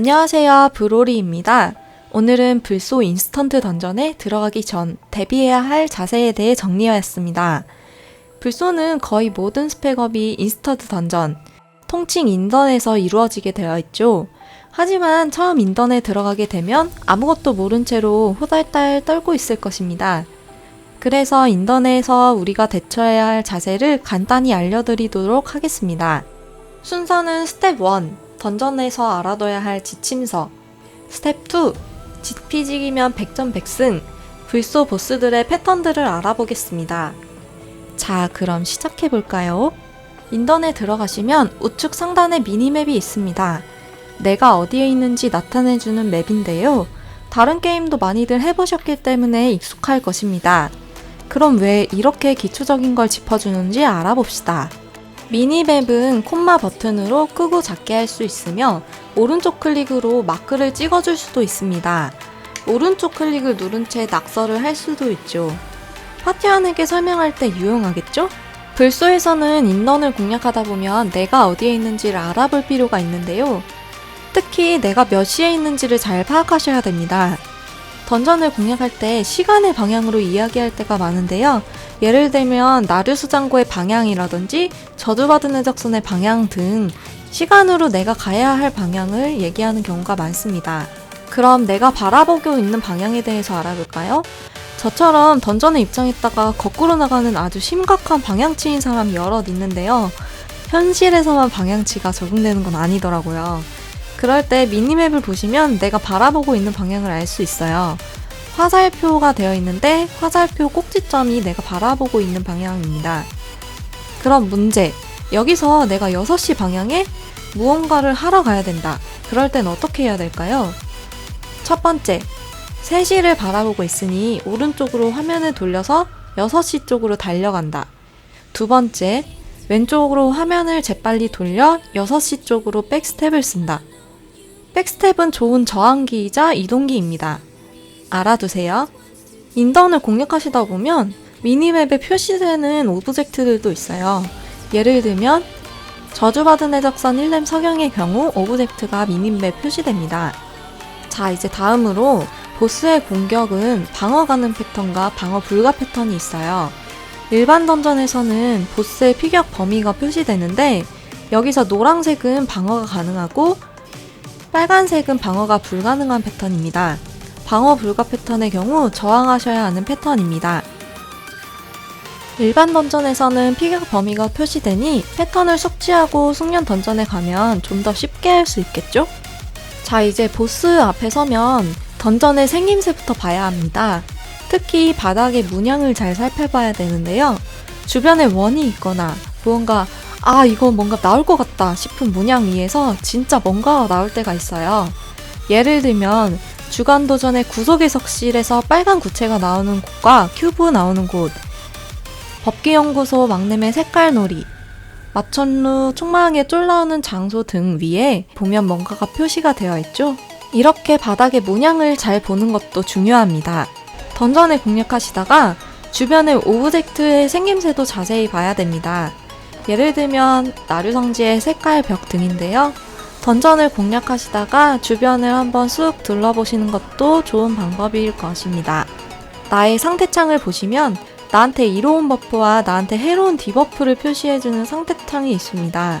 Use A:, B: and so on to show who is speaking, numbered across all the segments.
A: 안녕하세요. 브로리입니다. 오늘은 불소 인스턴트 던전에 들어가기 전 대비해야 할 자세에 대해 정리하였습니다. 불소는 거의 모든 스펙업이 인스턴트 던전, 통칭 인던에서 이루어지게 되어 있죠. 하지만 처음 인던에 들어가게 되면 아무것도 모른 채로 호달달 떨고 있을 것입니다. 그래서 인던에서 우리가 대처해야 할 자세를 간단히 알려드리도록 하겠습니다. 순서는 스텝 1, 던전에서 알아둬야 할 지침서. 스텝 2, 지피직이면 100점 100승. 불소 보스들의 패턴들을 알아보겠습니다. 자, 그럼 시작해볼까요? 인던에 들어가시면 우측 상단에 미니맵이 있습니다. 내가 어디에 있는지 나타내주는 맵인데요. 다른 게임도 많이들 해보셨기 때문에 익숙할 것입니다. 그럼 왜 이렇게 기초적인 걸 짚어주는지 알아봅시다. 미니맵은 콤마 버튼으로 끄고 작게 할 수 있으며 오른쪽 클릭으로 마크를 찍어줄 수도 있습니다. 오른쪽 클릭을 누른 채 낙서를 할 수도 있죠. 파티원에게 설명할 때 유용하겠죠? 불소에서는 인던을 공략하다 보면 내가 어디에 있는지를 알아볼 필요가 있는데요. 특히 내가 몇 시에 있는지를 잘 파악하셔야 됩니다. 던전을 공략할 때 시간의 방향으로 이야기할 때가 많은데요. 예를 들면 나르수 장고의 방향이라든지 저주받은 해적선의 방향 등 시간으로 내가 가야 할 방향을 얘기하는 경우가 많습니다. 그럼 내가 바라보고 있는 방향에 대해서 알아볼까요? 저처럼 던전에 입장했다가 거꾸로 나가는 아주 심각한 방향치인 사람이 여럿 있는데요. 현실에서만 방향치가 적용되는 건 아니더라고요. 그럴 때 미니맵을 보시면 내가 바라보고 있는 방향을 알 수 있어요. 화살표가 되어 있는데 화살표 꼭지점이 내가 바라보고 있는 방향입니다. 그럼 문제. 여기서 내가 6시 방향에 무언가를 하러 가야 된다. 그럴 땐 어떻게 해야 될까요? 첫 번째. 3시를 바라보고 있으니 오른쪽으로 화면을 돌려서 6시 쪽으로 달려간다. 두 번째. 왼쪽으로 화면을 재빨리 돌려 6시 쪽으로 백스텝을 쓴다. 백스텝은 좋은 저항기이자 이동기입니다. 알아두세요. 인던을 공략하시다 보면 미니맵에 표시되는 오브젝트들도 있어요. 예를 들면 저주받은 해적선 1렘 석영의 경우 오브젝트가 미니맵에 표시됩니다. 자, 이제 다음으로 보스의 공격은 방어 가능 패턴과 방어 불가 패턴이 있어요. 일반 던전에서는 보스의 피격 범위가 표시되는데 여기서 노란색은 방어가 가능하고 빨간색은 방어가 불가능한 패턴입니다. 방어 불가 패턴의 경우 저항하셔야 하는 패턴입니다. 일반 던전에서는 피격 범위가 표시되니 패턴을 숙지하고 숙련 던전에 가면 좀 더 쉽게 할 수 있겠죠? 자, 이제 보스 앞에 서면 던전의 생김새부터 봐야 합니다. 특히 바닥의 문양을 잘 살펴봐야 되는데요. 주변에 원이 있거나 무언가 아, 이거 뭔가 나올 것 같다 싶은 문양 위에서 진짜 뭔가가 나올 때가 있어요. 예를 들면 주간도전의 구속의 석실에서 빨간 구체가 나오는 곳과 큐브 나오는 곳, 법기연구소 막내의 색깔놀이, 마천루 총망에 쫄 나오는 장소 등 위에 보면 뭔가가 표시가 되어 있죠? 이렇게 바닥의 문양을 잘 보는 것도 중요합니다. 던전을 공략하시다가 주변의 오브젝트의 생김새도 자세히 봐야 됩니다. 예를 들면 나류성지의 색깔 벽 등인데요. 던전을 공략하시다가 주변을 한번 쑥 둘러보시는 것도 좋은 방법일 것입니다. 나의 상태창을 보시면 나한테 이로운 버프와 나한테 해로운 디버프를 표시해주는 상태창이 있습니다.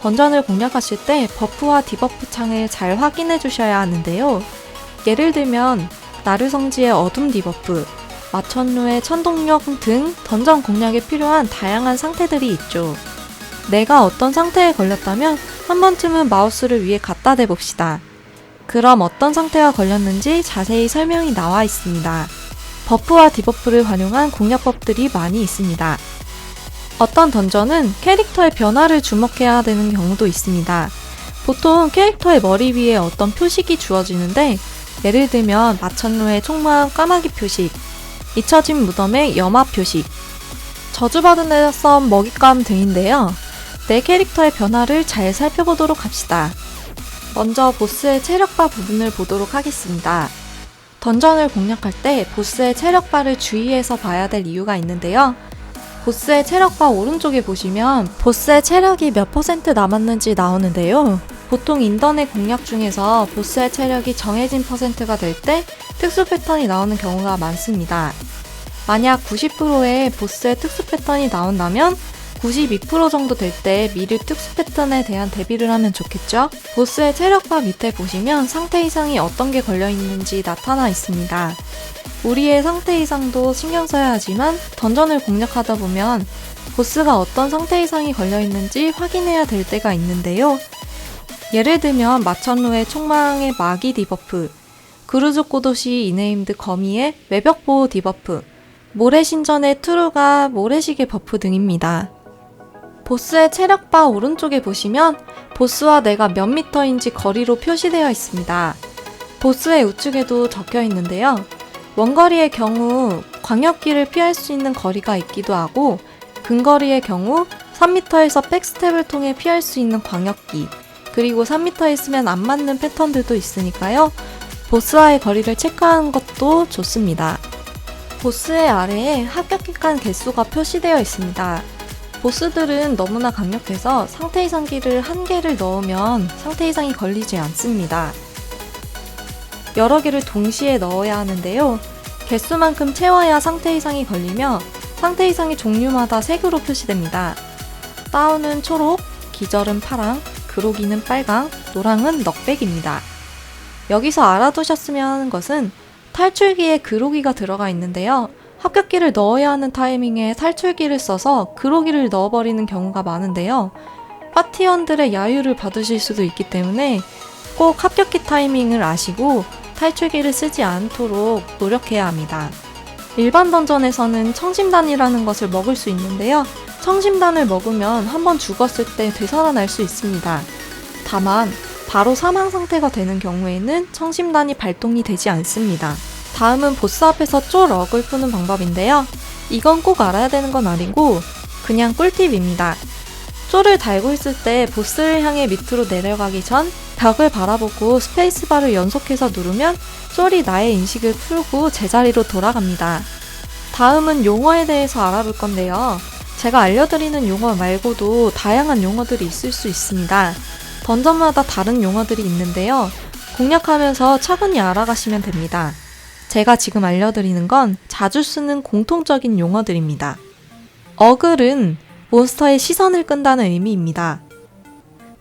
A: 던전을 공략하실 때 버프와 디버프 창을 잘 확인해 주셔야 하는데요. 예를 들면 나르성지의 어둠 디버프, 마천루의 천동력 등 던전 공략에 필요한 다양한 상태들이 있죠. 내가 어떤 상태에 걸렸다면 한 번쯤은 마우스를 위에 갖다 대봅시다. 그럼 어떤 상태가 걸렸는지 자세히 설명이 나와 있습니다. 버프와 디버프를 활용한 공략법들이 많이 있습니다. 어떤 던전은 캐릭터의 변화를 주목해야 되는 경우도 있습니다. 보통 캐릭터의 머리 위에 어떤 표식이 주어지는데 예를 들면 마천루의 총망 까마귀 표식, 잊혀진 무덤의 염화 표식, 저주받은 애썸 먹잇감 등인데요. 내 캐릭터의 변화를 잘 살펴보도록 합시다. 먼저 보스의 체력바 부분을 보도록 하겠습니다. 던전을 공략할 때 보스의 체력바를 주의해서 봐야 될 이유가 있는데요. 보스의 체력바 오른쪽에 보시면 보스의 체력이 몇 퍼센트 남았는지 나오는데요. 보통 인터넷 공략 중에서 보스의 체력이 정해진 퍼센트가 될 때 특수 패턴이 나오는 경우가 많습니다. 만약 90%의 보스의 특수 패턴이 나온다면 92% 정도 될 때 미리 특수 패턴에 대한 대비를 하면 좋겠죠? 보스의 체력바 밑에 보시면 상태 이상이 어떤 게 걸려 있는지 나타나 있습니다. 우리의 상태 이상도 신경 써야 하지만 던전을 공략하다 보면 보스가 어떤 상태 이상이 걸려 있는지 확인해야 될 때가 있는데요. 예를 들면 마천루의 총망의 마기 디버프, 그루즈코 도시 이네임드 거미의 외벽 보호 디버프, 모래신전의 투루가 모래시계 버프 등입니다. 보스의 체력바 오른쪽에 보시면 보스와 내가 몇 미터인지 거리로 표시되어 있습니다. 보스의 우측에도 적혀 있는데요. 원거리의 경우 광역기를 피할 수 있는 거리가 있기도 하고 근거리의 경우 3m에서 백스텝을 통해 피할 수 있는 광역기 그리고 3m 있으면 안 맞는 패턴들도 있으니까요. 보스와의 거리를 체크하는 것도 좋습니다. 보스의 아래에 합격기간 개수가 표시되어 있습니다. 보스들은 너무나 강력해서 상태 이상기를 한 개를 넣으면 상태 이상이 걸리지 않습니다. 여러 개를 동시에 넣어야 하는데요. 개수만큼 채워야 상태 이상이 걸리며 상태 이상의 종류마다 색으로 표시됩니다. 다운은 초록, 기절은 파랑, 그로기는 빨강, 노랑은 넉백입니다. 여기서 알아두셨으면 하는 것은 탈출기에 그로기가 들어가 있는데요. 합격기를 넣어야 하는 타이밍에 탈출기를 써서 그로기를 넣어버리는 경우가 많은데요. 파티원들의 야유를 받으실 수도 있기 때문에 꼭 합격기 타이밍을 아시고 탈출기를 쓰지 않도록 노력해야 합니다. 일반 던전에서는 청심단이라는 것을 먹을 수 있는데요. 청심단을 먹으면 한번 죽었을 때 되살아날 수 있습니다. 다만 바로 사망 상태가 되는 경우에는 청심단이 발동이 되지 않습니다. 다음은 보스 앞에서 쫄억을 푸는 방법인데요. 이건 꼭 알아야 되는 건 아니고 그냥 꿀팁입니다. 쫄을 달고 있을 때 보스를 향해 밑으로 내려가기 전 벽을 바라보고 스페이스바를 연속해서 누르면 쫄이 나의 인식을 풀고 제자리로 돌아갑니다. 다음은 용어에 대해서 알아볼 건데요. 제가 알려드리는 용어 말고도 다양한 용어들이 있을 수 있습니다. 던전마다 다른 용어들이 있는데요. 공략하면서 차분히 알아가시면 됩니다. 제가 지금 알려드리는 건 자주 쓰는 공통적인 용어들입니다. 어글은 몬스터의 시선을 끈다는 의미입니다.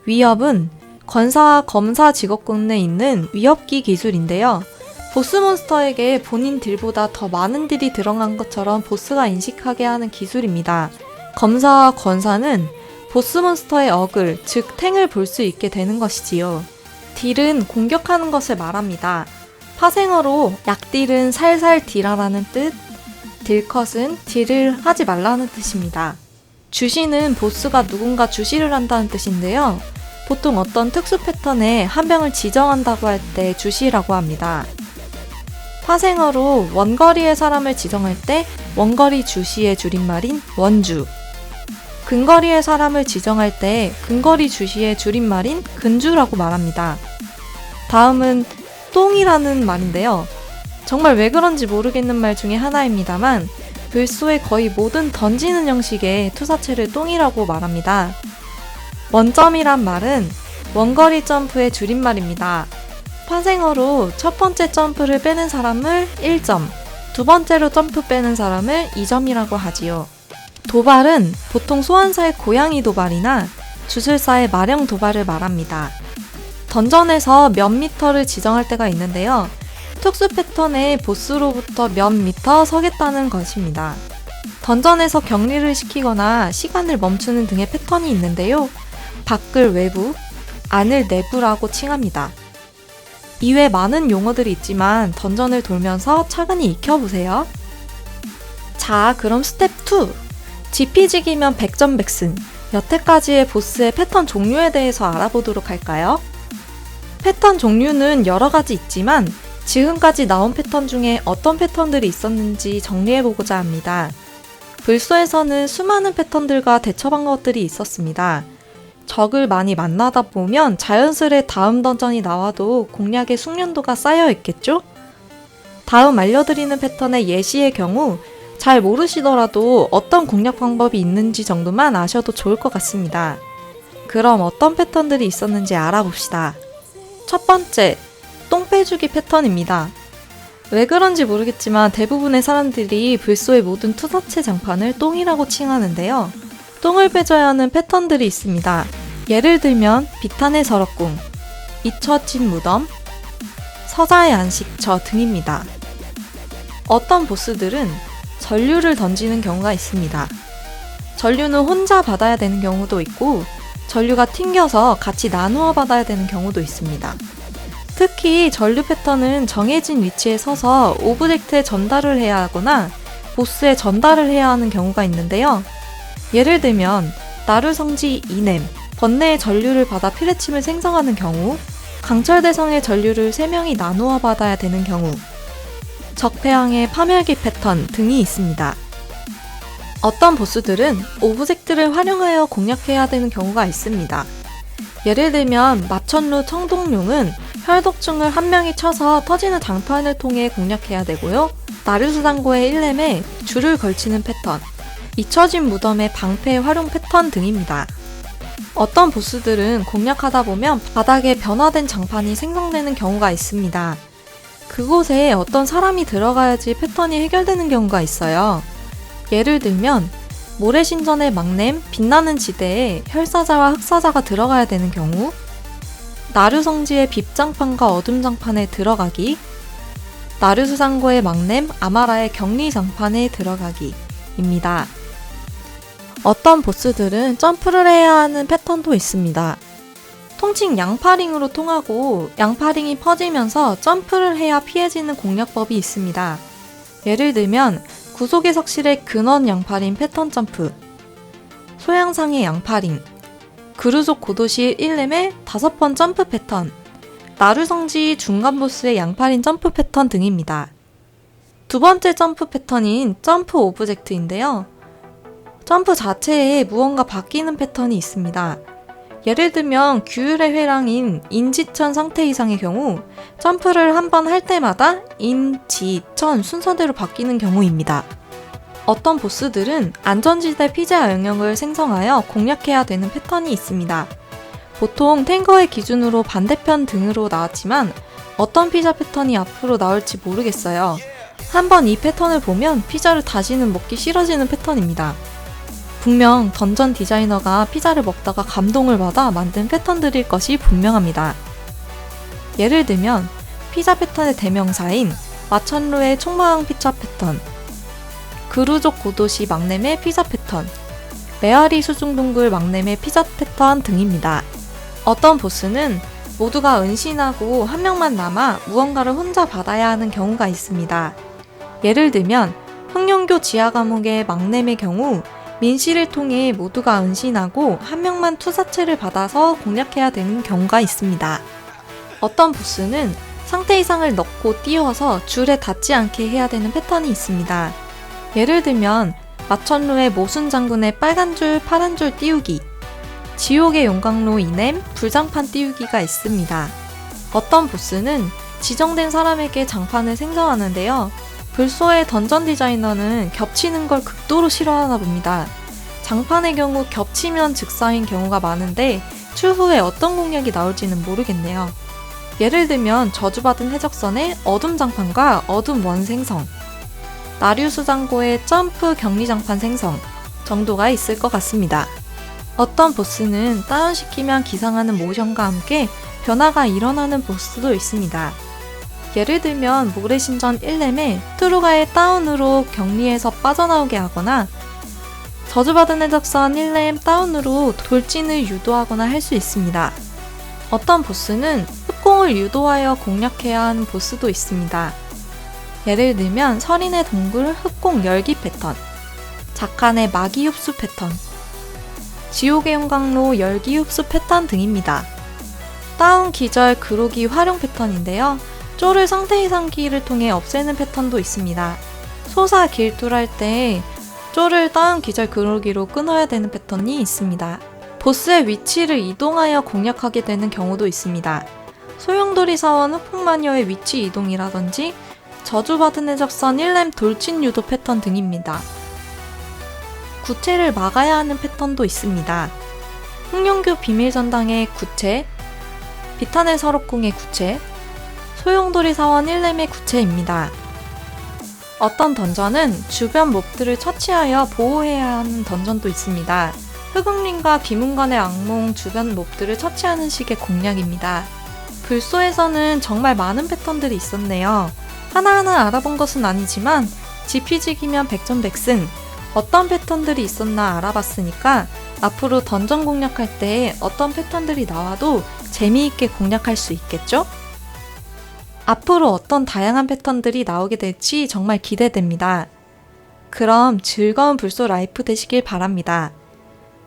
A: 위협은 권사와 검사 직업군에 있는 위협기 기술인데요. 보스 몬스터에게 본인 딜보다 더 많은 딜이 들어간 것처럼 보스가 인식하게 하는 기술입니다. 검사와 권사는 보스 몬스터의 어글, 즉 탱을 볼 수 있게 되는 것이지요. 딜은 공격하는 것을 말합니다. 파생어로 약딜은 살살 딜하라는 뜻, 딜컷은 딜을 하지 말라는 뜻입니다. 주시는 보스가 누군가 주시를 한다는 뜻인데요. 보통 어떤 특수 패턴에 한 명을 지정한다고 할 때 주시라고 합니다. 파생어로 원거리의 사람을 지정할 때 원거리 주시의 줄임말인 원주. 근거리의 사람을 지정할 때 근거리 주시의 줄임말인 근주라고 말합니다. 다음은 똥이라는 말인데요. 정말 왜 그런지 모르겠는 말 중에 하나입니다만 불소의 거의 모든 던지는 형식의 투사체를 똥이라고 말합니다. 원점이란 말은 원거리 점프의 줄임말입니다. 파생어로 첫 번째 점프를 빼는 사람을 1점, 두 번째로 점프 빼는 사람을 2점이라고 하지요. 도발은 보통 소환사의 고양이 도발이나 주술사의 마령 도발을 말합니다. 던전에서 몇 미터를 지정할 때가 있는데요. 특수 패턴의 보스로부터 몇 미터 서겠다는 것입니다. 던전에서 격리를 시키거나 시간을 멈추는 등의 패턴이 있는데요. 밖을 외부, 안을 내부라고 칭합니다. 이외 많은 용어들이 있지만 던전을 돌면서 차근히 익혀보세요. 자, 그럼 스텝 2. GP직이면 100점 백승. 여태까지의 보스의 패턴 종류에 대해서 알아보도록 할까요? 패턴 종류는 여러 가지 있지만 지금까지 나온 패턴 중에 어떤 패턴들이 있었는지 정리해보고자 합니다. 불소에서는 수많은 패턴들과 대처 방법들이 있었습니다. 적을 많이 만나다 보면 자연스레 다음 던전이 나와도 공략의 숙련도가 쌓여 있겠죠? 다음 알려드리는 패턴의 예시의 경우 잘 모르시더라도 어떤 공략 방법이 있는지 정도만 아셔도 좋을 것 같습니다. 그럼 어떤 패턴들이 있었는지 알아봅시다. 첫 번째, 똥 빼주기 패턴입니다. 왜 그런지 모르겠지만 대부분의 사람들이 불소의 모든 투사체 장판을 똥이라고 칭하는데요. 똥을 빼줘야 하는 패턴들이 있습니다. 예를 들면 비탄의 서럽궁, 잊혀진 무덤, 서자의 안식처 등입니다. 어떤 보스들은 전류를 던지는 경우가 있습니다. 전류는 혼자 받아야 되는 경우도 있고 전류가 튕겨서 같이 나누어 받아야 되는 경우도 있습니다. 특히 전류 패턴은 정해진 위치에 서서 오브젝트에 전달을 해야 하거나 보스에 전달을 해야 하는 경우가 있는데요. 예를 들면 나루 성지 이넴, 번뇌의 전류를 받아 피레침을 생성하는 경우, 강철 대성의 전류를 3명이 나누어 받아야 되는 경우, 적폐왕의 파멸기 패턴 등이 있습니다. 어떤 보스들은 오브젝트를 활용하여 공략해야 되는 경우가 있습니다. 예를 들면 마천루 청동룡은 혈독충을 한 명이 쳐서 터지는 장판을 통해 공략해야 되고요. 나르수상고의 1렘에 줄을 걸치는 패턴, 잊혀진 무덤의 방패 활용 패턴 등입니다. 어떤 보스들은 공략하다 보면 바닥에 변화된 장판이 생성되는 경우가 있습니다. 그곳에 어떤 사람이 들어가야지 패턴이 해결되는 경우가 있어요. 예를 들면 모래신전의 막냄 빛나는 지대에 혈사자와 흑사자가 들어가야 되는 경우 나르성지의 빕장판과 어둠장판에 들어가기 나르수상고의 막냄 아마라의 격리장판에 들어가기입니다. 어떤 보스들은 점프를 해야 하는 패턴도 있습니다. 통칭 양파링으로 통하고 양파링이 퍼지면서 점프를 해야 피해지는 공략법이 있습니다. 예를 들면 구속의 석실의 근원 양파링 패턴 점프, 소양상의 양파링, 그루족 고도시 1렘의 다섯 번 점프 패턴, 나루성지 중간 보스의 양파린 점프 패턴 등입니다. 두 번째 점프 패턴인 점프 오브젝트인데요. 점프 자체에 무언가 바뀌는 패턴이 있습니다. 예를 들면 규율의 회랑인 인지천 상태 이상의 경우 점프를 한 번 할 때마다 인, 지, 천 순서대로 바뀌는 경우입니다. 어떤 보스들은 안전지대 피자 영역을 생성하여 공략해야 되는 패턴이 있습니다. 보통 탱거의 기준으로 반대편 등으로 나왔지만 어떤 피자 패턴이 앞으로 나올지 모르겠어요. 한번 이 패턴을 보면 피자를 다시는 먹기 싫어지는 패턴입니다. 분명 던전 디자이너가 피자를 먹다가 감동을 받아 만든 패턴들일 것이 분명합니다. 예를 들면 피자 패턴의 대명사인 마천루의 총마왕 피자 패턴, 그루족 고도시 막내의 피자 패턴, 메아리 수중동굴 막내의 피자 패턴 등입니다. 어떤 보스는 모두가 은신하고 한 명만 남아 무언가를 혼자 받아야 하는 경우가 있습니다. 예를 들면 흥룡교 지하 감옥의 막내의 경우 민씨를 통해 모두가 은신하고 한 명만 투사체를 받아서 공략해야 되는 경우가 있습니다. 어떤 보스는 상태 이상을 넣고 띄워서 줄에 닿지 않게 해야 되는 패턴이 있습니다. 예를 들면 마천루의 모순 장군의 빨간 줄, 파란 줄 띄우기, 지옥의 용광로 이넴, 불장판 띄우기가 있습니다. 어떤 보스는 지정된 사람에게 장판을 생성하는데요. 불소의 던전 디자이너는 겹치는 걸 극도로 싫어하나 봅니다. 장판의 경우 겹치면 즉사인 경우가 많은데 추후에 어떤 공략이 나올지는 모르겠네요. 예를 들면 저주받은 해적선의 어둠 장판과 어둠 원 생성, 나류수 장고의 점프 격리 장판 생성 정도가 있을 것 같습니다. 어떤 보스는 다운시키면 기상하는 모션과 함께 변화가 일어나는 보스도 있습니다. 예를 들면 모래신전 1렘에 트루가의 다운으로 격리에서 빠져나오게 하거나 저주받은 해적선 1렘 다운으로 돌진을 유도하거나 할 수 있습니다. 어떤 보스는 흑공을 유도하여 공략해야 하는 보스도 있습니다. 예를 들면 설인의 동굴 흑공 열기 패턴, 작한의 마기 흡수 패턴, 지옥의 용광로 열기 흡수 패턴 등입니다. 다운 기절 그로기 활용 패턴인데요. 쪼를 상태 이상기를 통해 없애는 패턴도 있습니다. 소사 길tur할 때 쪼를 다운 기절 그로기로 끊어야 되는 패턴이 있습니다. 보스의 위치를 이동하여 공략하게 되는 경우도 있습니다. 소용돌이 사원 흑풍마녀의 위치 이동이라든지 저주받은 해적선 1렘 돌진 유도 패턴 등입니다. 구체를 막아야 하는 패턴도 있습니다. 홍룡교 비밀전당의 구체, 비탄의 서록궁의 구체, 소용돌이 사원 1렘의 구체입니다. 어떤 던전은 주변 몹들을 처치하여 보호해야 하는 던전도 있습니다. 흑웅린과 비문관의 악몽 주변 몹들을 처치하는 식의 공략입니다. 불소에서는 정말 많은 패턴들이 있었네요. 하나하나 알아본 것은 아니지만 지피직이면 백전백승 어떤 패턴들이 있었나 알아봤으니까 앞으로 던전 공략할 때 어떤 패턴들이 나와도 재미있게 공략할 수 있겠죠? 앞으로 어떤 다양한 패턴들이 나오게 될지 정말 기대됩니다. 그럼 즐거운 불소 라이프 되시길 바랍니다.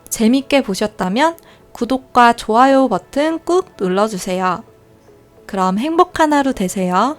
A: 재밌게 보셨다면 구독과 좋아요 버튼 꾹 눌러주세요. 그럼 행복한 하루 되세요.